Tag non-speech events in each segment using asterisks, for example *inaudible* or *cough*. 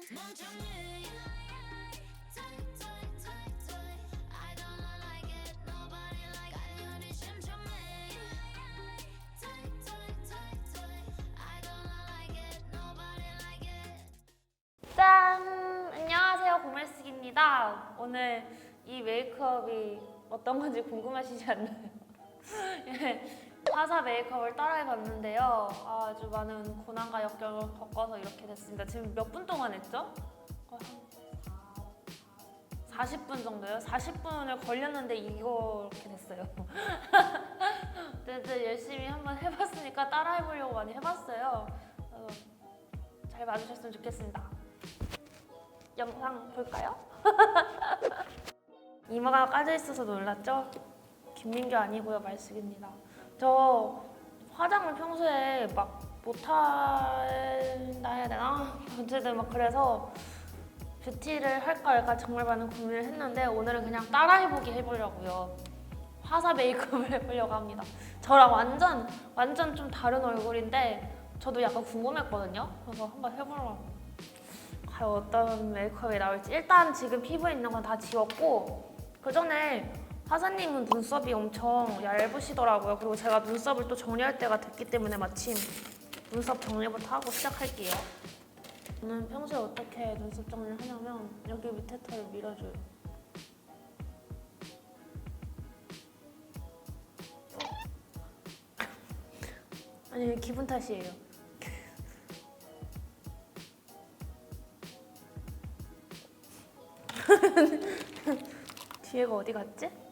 it. 짠! 안녕하세요, 고말숙입니다. 오늘 이 메이크업이 어떤 건지 궁금하시지 않나요? 예, 화사 메이크업을 따라해봤는데요. 아주 많은 고난과 역경을 겪어서 이렇게 됐습니다. 지금 몇 분 동안 했죠? 거의 한 40분 정도요? 40분을 걸렸는데 이렇게 됐어요. *laughs* 그래도 열심히 한번 해봤으니까 따라해보려고 많이 해봤어요. 어, 잘 봐주셨으면 좋겠습니다. 영상 볼까요? *laughs* 이마가 까져 있어서 놀랐죠? 김민규 아니고요, 말숙입니다. 저 화장을 평소에 막 못한다 해야 되나? *laughs* 어쨌든 막 그래서 뷰티를 할까 말까 정말 많은 고민을 했는데 오늘은 그냥 따라해보기 해보려고요. 화사 메이크업을 *laughs* 해보려고 합니다. 저랑 완전 완전 좀 다른 얼굴인데 저도 약간 궁금했거든요. 그래서 한번 해보려고. 과연 어떤 메이크업이 나올지 일단 지금 피부에 있는 건 다 지웠고 그 전에 화사님은 눈썹이 엄청 얇으시더라고요. 그리고 제가 눈썹을 또 정리할 때가 됐기 때문에 마침 눈썹 정리부터 하고 시작할게요. 저는 평소에 어떻게 눈썹 정리를 하냐면 여기 밑에 털을 밀어줘요. 아니 기분 탓이에요. *laughs* 뒤에가 어디 갔지?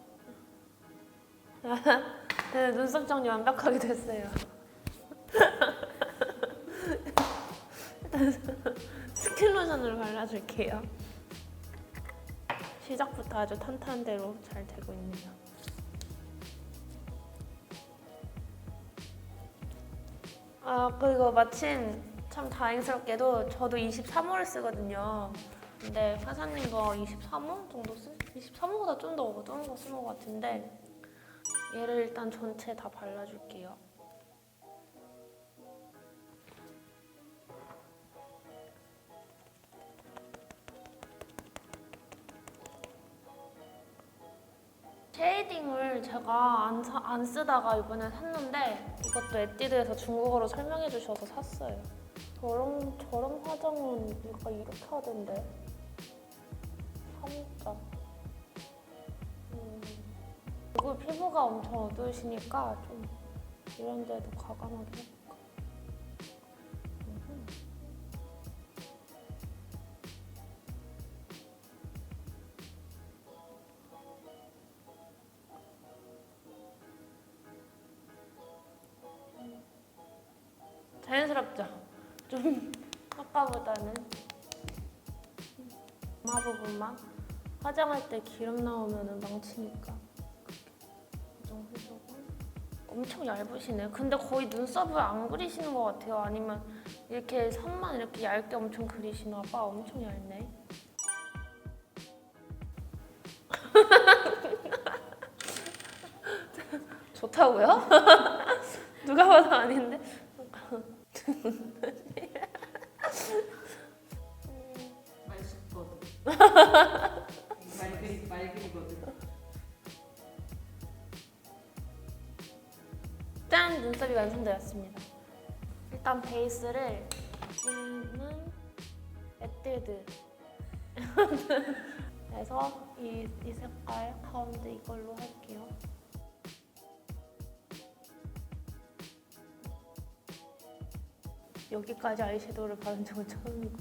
네, 눈썹 정리 완벽하게 됐어요. *laughs* 스킨 로션을 발라줄게요. 시작부터 아주 탄탄한 대로 잘 되고 있네요. 아 그리고 마침 참 다행스럽게도 저도 23호를 쓰거든요. 근데 화사님 거 23호 정도 쓰? 23호보다 좀 더 어두운 거 쓰는 것 같은데 얘를 일단 전체 다 발라줄게요. 쉐이딩을 제가 안, 사- 안 쓰다가 이번에 샀는데 이것도 에뛰드에서 중국어로 설명해 주셔서 샀어요. 저런 저런 화장은 이거 이렇게 하던데. 삼자. 음. 그리고 피부가 엄청 어두우시니까 좀 이런 데도 과감하게 해볼까. 자연스럽죠? 좀 아까보다는 이마 부분만 화장할 때 기름 나오면 망치니까 엄청 얇으시네. 근데 거의 눈썹을 안 그리시는 것 같아요? 아니면 이렇게 선만 이렇게 얇게 엄청 그리시나 봐? 엄청 얇네. *laughs* 좋다고요? *laughs* 누가 봐도 아닌데? 맛있거든. *laughs* 짠! 눈썹이 완성되었습니다. 일단 베이스를 얘는 에뛰드 *laughs* 그래서 이, 이 색깔 가운데 이걸로 할게요. 여기까지 아이섀도우를 바른 적은 처음이고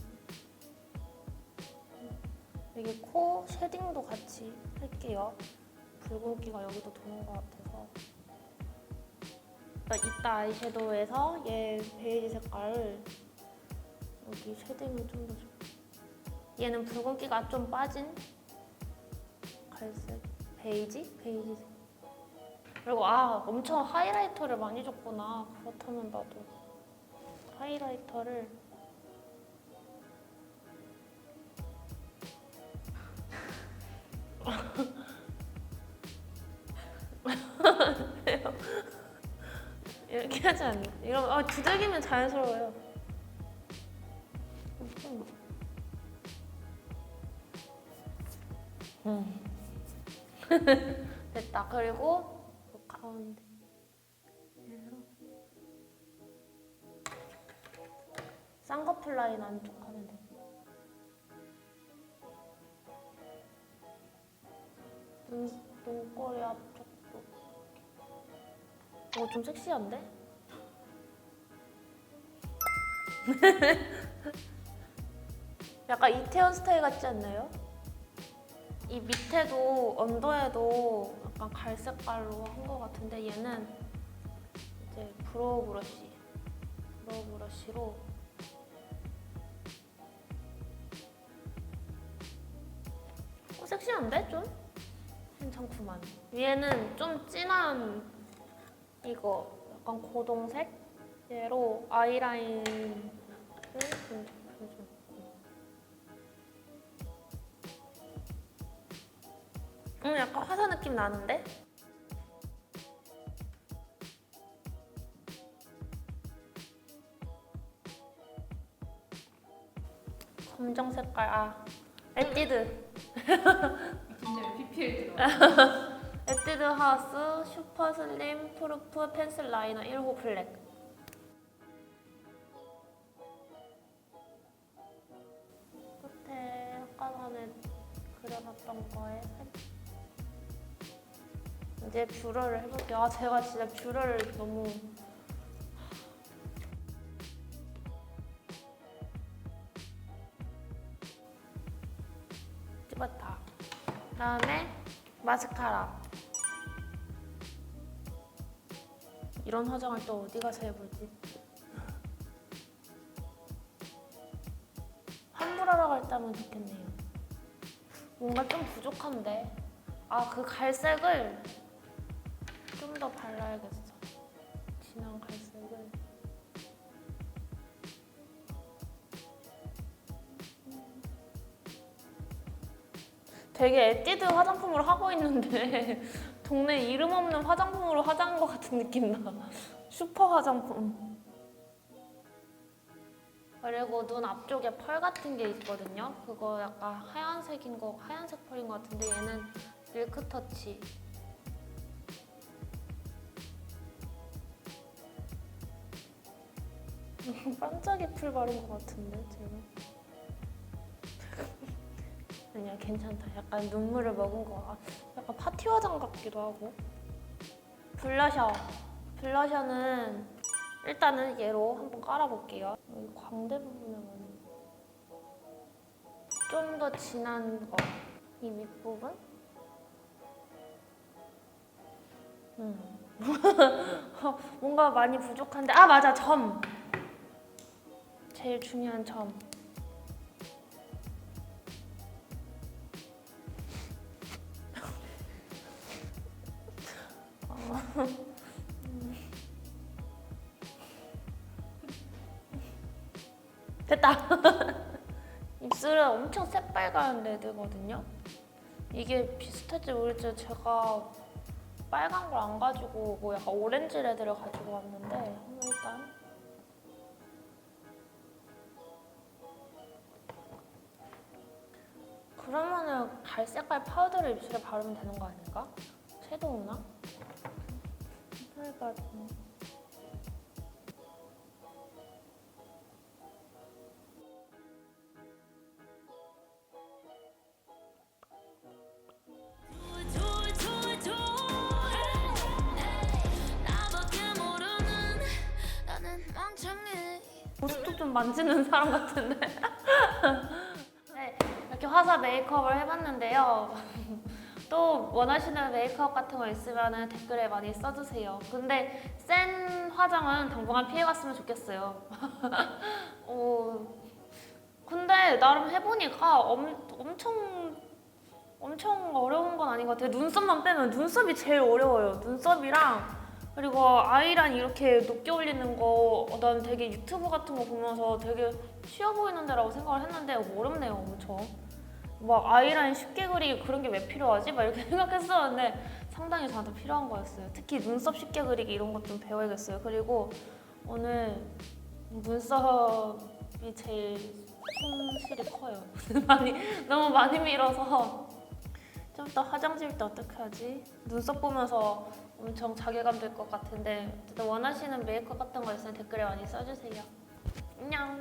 여기 코 쉐딩도 같이 할게요. 붉은기가 여기도 도는 것 같아서 그러니까 이따 아이섀도우에서 얘 베이지 색깔을 여기 쉐딩을 좀더 줘. 얘는 붉은기가 좀 빠진 갈색 베이지? 베이지 그리고 아 엄청 하이라이터를 많이 줬구나 그렇다면 나도 하이라이터를 *laughs* 이렇게 하지 않나? 이런 아, 두들기면 자연스러워요. 음. *laughs* 됐다. 그리고 그 가운데. 쌍꺼풀 라인 안쪽 하면 돼. 눈, 눈꼬리 앞쪽. 어, 좀 섹시한데? *laughs* 약간 이태원 스타일 같지 않나요? 이 밑에도 언더에도 약간 갈색깔로 한 것 같은데 얘는 이제 브로우 브러쉬 브로우 브러쉬로 어, 섹시한데 좀? 괜찮구만 위에는 좀 진한 이거 약간 고동색 얘로 아이라인을 좀 해줘 응, 약간 화사 느낌 나는데? 검정 색깔, 아, 에뛰드. 진짜 PPL *laughs* 들어. 에뛰드 하우스 슈퍼 슬림 프루프 펜슬 라이너 1호 블랙. 끝에 아까 전에 그려놨던 거에 이제 뷰러를 해볼게요. 아 제가 진짜 뷰러를 너무 찍었다. 그다음에 마스카라. 이런 화장을 또 어디 가서 해볼지. 환불하러 갈때 하면 좋겠네요. 뭔가 좀 부족한데. 아, 그 갈색을 좀 더 발라야겠어. 진한 갈색을. 되게 에뛰드 화장품으로 하고 있는데 *laughs* 동네 이름 없는 화장품으로 화장한 것 같은 느낌 나. 슈퍼 화장품. 그리고 눈 앞쪽에 펄 같은 게 있거든요. 그거 약간 하얀색인 거, 하얀색 펄인 것 같은데 얘는 밀크 터치. *laughs* 반짝이 풀 바른 것 같은데 제가. *laughs* 아니야 괜찮다. 약간 눈물을 먹은 거. 아, 약간 파티 화장 같기도 하고. 블러셔. 블러셔는 일단은 얘로 한번 깔아볼게요. 여기 광대 부분에만 좀 더 진한 거. 이 윗부분. 음. *laughs* 뭔가 많이 부족한데 아 맞아 점. 제일 중요한 점. 됐다. *laughs* 입술은 엄청 새빨간 레드거든요. 이게 비슷할지 모르겠지만 제가 빨간 걸 안 가지고 오고 약간 오렌지 레드를 가지고 왔는데 일단 그러면은 갈색깔 파우더를 입술에 바르면 되는 거 아닐까? 섀도우나? 그러니까 만지는 사람 같은데. *laughs* 네, 이렇게 화사 메이크업을 해봤는데요. *laughs* 또 원하시는 메이크업 같은 거 있으면 댓글에 많이 써주세요. 근데 센 화장은 당분간 피해갔으면 좋겠어요. *laughs* 어, 근데 나름 해보니까 엄, 엄청 엄청 어려운 건 아닌 것 같아요. 눈썹만 빼면 눈썹이 제일 어려워요. 눈썹이랑 그리고 아이라인 이렇게 높게 올리는 거, 어, 난 되게 유튜브 같은 거 보면서 되게 쉬워 보이는 데라고 생각을 했는데 어렵네요, 엄청. 막 아이라인 쉽게 그리기 그런 게 왜 필요하지? 막 이렇게 *laughs* 생각했었는데 상당히 저한테 필요한 거였어요. 특히 눈썹 쉽게 그리기 이런 것 좀 배워야겠어요. 그리고 오늘 눈썹이 제일 손실이 커요. *laughs* 많이 너무 많이 밀어서 좀 더 화장 지울 때 어떻게 하지? 눈썹 보면서 엄청 자괴감 들것 같은데 어쨌든 원하시는 메이크업 같은 거 있으면 댓글에 많이 써주세요. 안녕.